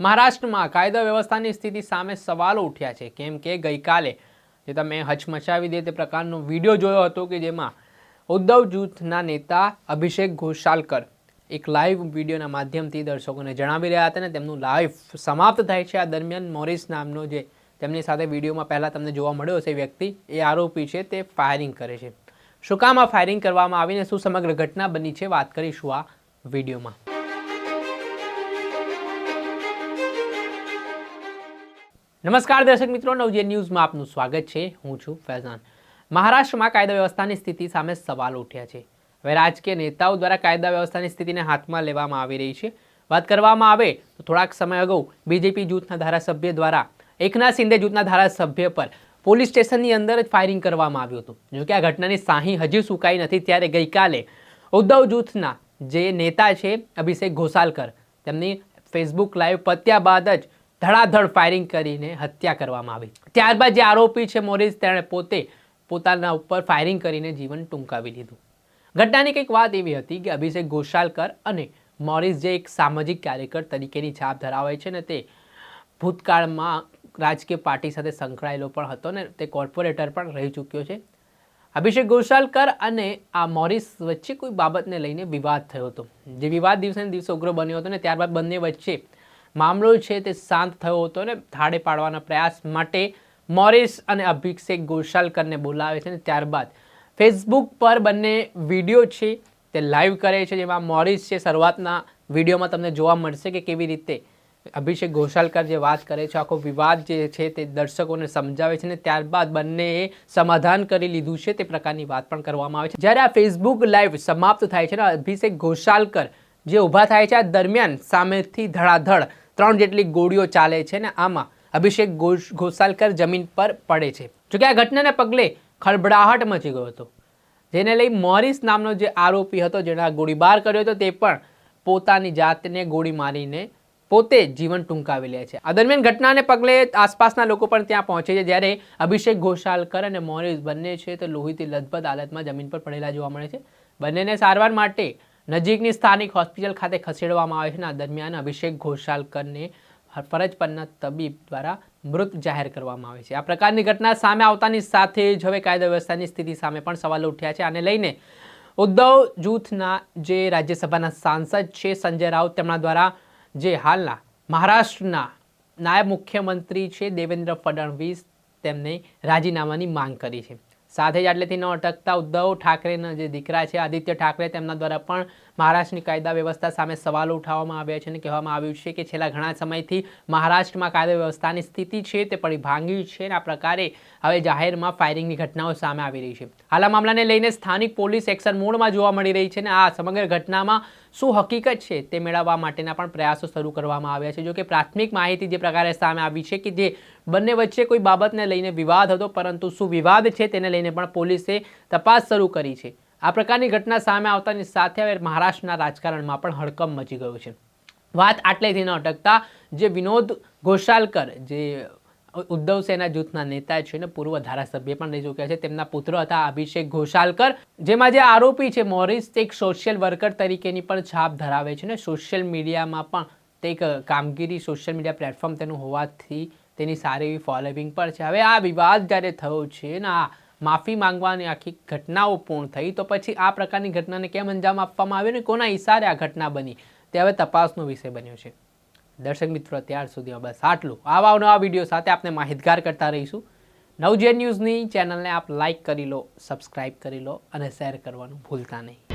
મહારાષ્ટ્રમાં કાયદા વ્યવસ્થાની સ્થિતિ સામે સવાલો ઉઠ્યા છે. કેમ કે ગઈકાલે જે તમે હચમચાવી દે તે પ્રકારનો વીડિયો જોયો હતો કે જેમાં ઉદ્ધવ જૂથના નેતા અભિષેક ઘોષાલકર એક લાઈવ વિડીયોના માધ્યમથી દર્શકોને જણાવી રહ્યા હતા ને તેમનું લાઈવ સમાપ્ત થાય છે. આ દરમિયાન મોરિસ નામનો જે તેમની સાથે વિડીયોમાં પહેલાં તમને જોવા મળ્યો હશે વ્યક્તિ, એ આરોપી છે, તે ફાયરિંગ કરે છે. શું કામ આ ફાયરિંગ કરવામાં આવીને શું સમગ્ર ઘટના બની છે? વાત કરીશું આ વિડીયોમાં. નમસ્કાર દર્શક મિત્રો નવજે ન્યૂઝમાં આપનું સ્વાગત છે. હું છું ફૈઝાન. મહારાષ્ટ્રમાં કાયદા વ્યવસ્થાની સ્થિતિ સામે સવાલ ઉઠ્યા છે. હવે રાજકીય નેતાઓ દ્વારા કાયદા વ્યવસ્થાની સ્થિતિને હાથમાં લેવામાં આવી રહી છે. વાત કરવામાં આવે તો થોડાક સમય અગાઉ બીજેપી જૂથના ધારાસભ્ય દ્વારા, એકનાથ શિંદે જૂથના ધારાસભ્ય પર પોલીસ સ્ટેશનની અંદર જ ફાયરિંગ કરવામાં આવ્યું હતું. જોકે આ ઘટનાની સાહી હજી સુકાઈ નથી, ત્યારે ગઈકાલે ઉદ્ધવ જૂથના જે નેતા છે, અભિષેક ઘોસાલકર, તેમની ફેસબુક લાઈવ પત્યા બાદ જ ધડાધડ ફાયરિંગ કરીને હત્યા કરવામાં આવી. ત્યારબાદ જે આરોપી છે મોરિસ, તેણે પોતે પોતાના ઉપર ફાયરિંગ કરીને જીવન ટૂંકાવી લીધું. ઘટનાની કંઈક વાત એવી હતી કે અભિષેક ઘોષાલકર અને મોરિસ જે એક સામાજિક કાર્યકર તરીકેની છાપ ધરાવે છે ને તે ભૂતકાળમાં રાજકીય પાર્ટી સાથે સંકળાયેલો પણ હતો ને તે કોર્પોરેટર પણ રહી ચૂક્યો છે. અભિષેક ઘોષાલકર અને આ મોરિસ વચ્ચે કોઈ બાબતને લઈને વિવાદ થયો હતો. જે વિવાદ દિવસે દિવસે ઉગ્ર બન્યો હતો ને ત્યારબાદ બંને વચ્ચે મામલો છે તે શાંત થયો હતો ને થાળે પાડવાના પ્રયાસ માટે મોરિસ અને અભિષેક ગોશાલકરને બોલાવે છે અને ત્યારબાદ ફેસબુક પર બંને વીડિયો છે તે લાઈવ કરે છે, જેમાં મોરિસ છે શરૂઆતના વિડીયોમાં તમને જોવા મળશે કે કેવી રીતે અભિષેક ઘોષાલકર જે વાત કરે છે, આખો વિવાદ જે છે તે દર્શકોને સમજાવે છે ને ત્યારબાદ બંનેએ સમાધાન કરી લીધું છે તે પ્રકારની વાત પણ કરવામાં આવે છે. જ્યારે આ ફેસબુક લાઈવ સમાપ્ત થાય છે ને, અભિષેક ઘોષાલકર જે ઊભા થાય છે આ દરમિયાન સામેથી ધડાધડ ત્રણ જેટલી ગોળીઓ ચાલે છે ને આમાં અભિષેક ઘોષ ઘોષાલકર જમીન પર પડે છે. જોકે આ ઘટનાને પગલે ખળભળાહટ મચી ગયો હતો. જેને લઈ મોરિસ નામનો જે આરોપી હતો જેણે આ ગોળીબાર કર્યો હતો, તે પણ પોતાની જાતને ગોળી મારીને પોતે જીવન ટૂંકાવી લે છે. આ દરમિયાન ઘટનાને પગલે આસપાસના લોકો પણ ત્યાં પહોંચે છે. જ્યારે અભિષેક ઘોષાલકર અને મોરિસ બંને છે, તે લોહીથી લથબથ હાલતમાં જમીન પર પડેલા જોવા મળે છે. બંનેને સારવાર માટે નજીકની સ્થાનિક હોસ્પિટલ ખાતે ખસેડવામાં આવે છે આ દરમિયાન અભિષેક ઘોષાલકરને ફરજ પરના તબીબ દ્વારા મૃત જાહેર કરવામાં આવે છે. આ પ્રકારની ઘટના સામે આવતાની સાથે જ હવે કાયદા વ્યવસ્થાની સ્થિતિ સામે પણ સવાલો ઉઠ્યા છે. આને લઈને ઉદ્ધવ જૂથના જે રાજ્યસભાના સાંસદ છે સંજય રાઉત, તેમના દ્વારા જે હાલના મહારાષ્ટ્રના નાયબ મુખ્યમંત્રી છે દેવેન્દ્ર ફડણવીસ, તેમને રાજીનામાની માંગ કરી છે. સાથે જ આટલેથી ન અટકતા ઉદ્ધવ ઠાકરેના જે દીકરા છે, આદિત્ય ઠાકરે તેમના દ્વારા પણ મહારાષ્ટ્રની કાયદા વ્યવસ્થા સામે સવાલો ઉઠાવવામાં આવ્યા છે અને કહેવામાં આવ્યું છે કે છેલ્લા ઘણા સમયથી મહારાષ્ટ્રમાં કાયદા વ્યવસ્થાની સ્થિતિ છે, તે પડી ભાંગી છે અને આ પ્રકારે હવે જાહેરમાં ફાયરિંગની ઘટનાઓ સામે આવી રહી છે. હાલ આ મામલાને લઈને સ્થાનિક પોલીસ એક્શન મોડમાં જોવા મળી રહી છે અને આ સમગ્ર ઘટનામાં શું હકીકત છે તે મેળવવા માટેના પણ પ્રયાસો શરૂ કરવામાં આવ્યા છે. જો કે પ્રાથમિક માહિતી જે પ્રકારે સામે આવી છે કે જે બંને વચ્ચે કોઈ બાબતને લઈને વિવાદ હતો, પરંતુ શું વિવાદ છે તેને લઈને પણ પોલીસે તપાસ શરૂ કરી છે. આ પ્રકારની ઘટના સામે આવતાની સાથે હવે મહારાષ્ટ્રના રાજકારણમાં પણ હડકંપ મચી ગયો છે. વાત આટલેથી ન અટકતા, જે વિનોદ ઘોષાલકર, જે ઉદ્ધવ સેના જૂથના નેતા છે ને પૂર્વ ધારાસભ્ય પણ રહી ચૂક્યા છે, તેમના પુત્ર હતા અભિષેક ઘોષાલકર, જેમાં જે આરોપી છે મોરિસ તે એક સોશિયલ વર્કર તરીકેની પણ છાપ ધરાવે છે ને સોશિયલ મીડિયામાં પણ તે એક કામગીરી સોશિયલ મીડિયા પ્લેટફોર્મ તેનું હોવાથી તેની સારી એવી ફોલોવિંગ પણ છે. હવે આ વિવાદ જ્યારે થયો છે ને આ માફી માંગવાની આખી ઘટનાઓ પૂર્ણ થઈ તો પછી આ પ્રકારની ઘટનાને કેમ અંજામ આપવામાં આવ્યો ને કોના ઇશારે આ ઘટના બની તે હવે તપાસનો વિષય બન્યો છે. દર્શક મિત્રો ત્યાર સુધીમાં બસ આટલું. આવા નવા વીડિયો સાથે આપણે માહિતગાર કરતા રહીશું. નવજે ન્યૂઝની ચેનલને આપ લાઇક કરી લો, સબસ્ક્રાઇબ કરી લો અને શેર કરવાનું ભૂલતા નહીં.